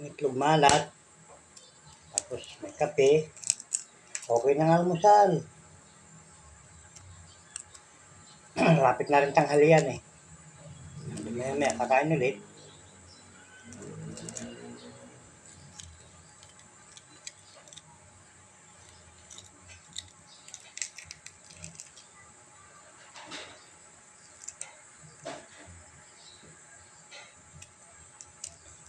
Ang itlog malat. Tapos may kape. Okay ng almusal. Rapit na rin tanghalian eh. Maya maya, kakain ulit.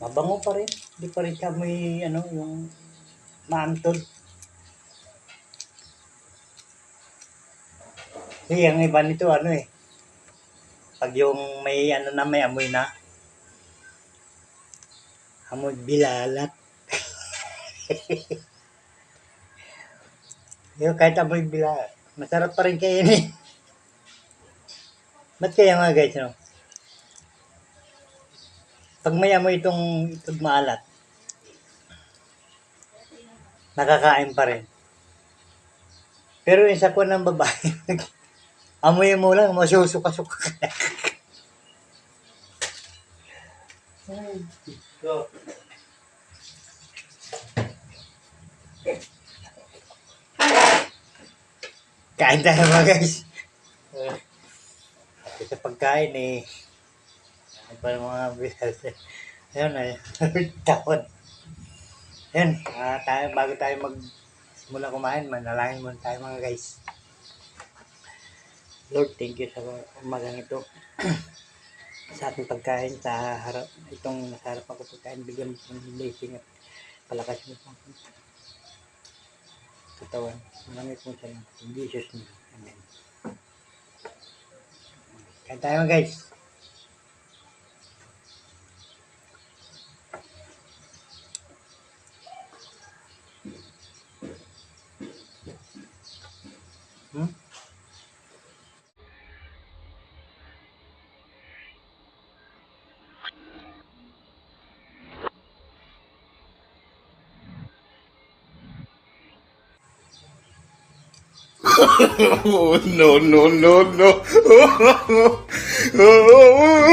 Mabango pa rin. Hindi pa rin siya may ano, yung maantol. Kasi ang iba nito ano eh. Pag yung may ano na may amoy na. Amoy bilalat. yung kahit amoy bilalat. Masarap pa rin kainin. Ba't kaya nga guys, no? Pag may amoy itong itong maalat, nakakain pa rin. Pero yung sa po ng babae, amoy mo lang, masusuka-suka ka na. Kain tayo mga guys. At sa pagkain eh, ano pa yung mga bilal. Ayun ay, tapon. Ayun, ah, tayo, bago tayo mag simula kumain, manalangin muna tayo mga guys. Lord, thank you sa umagang ito. sa ating pagkain, sa harap, itong nasa harapan ko pagkain, bigyan mo ng blessing at palakas mo akin. Katawan, malamit mo sa in Jesus name. Amen. Kain tayo mga guys. Hmm? Oh, no, no, no, no.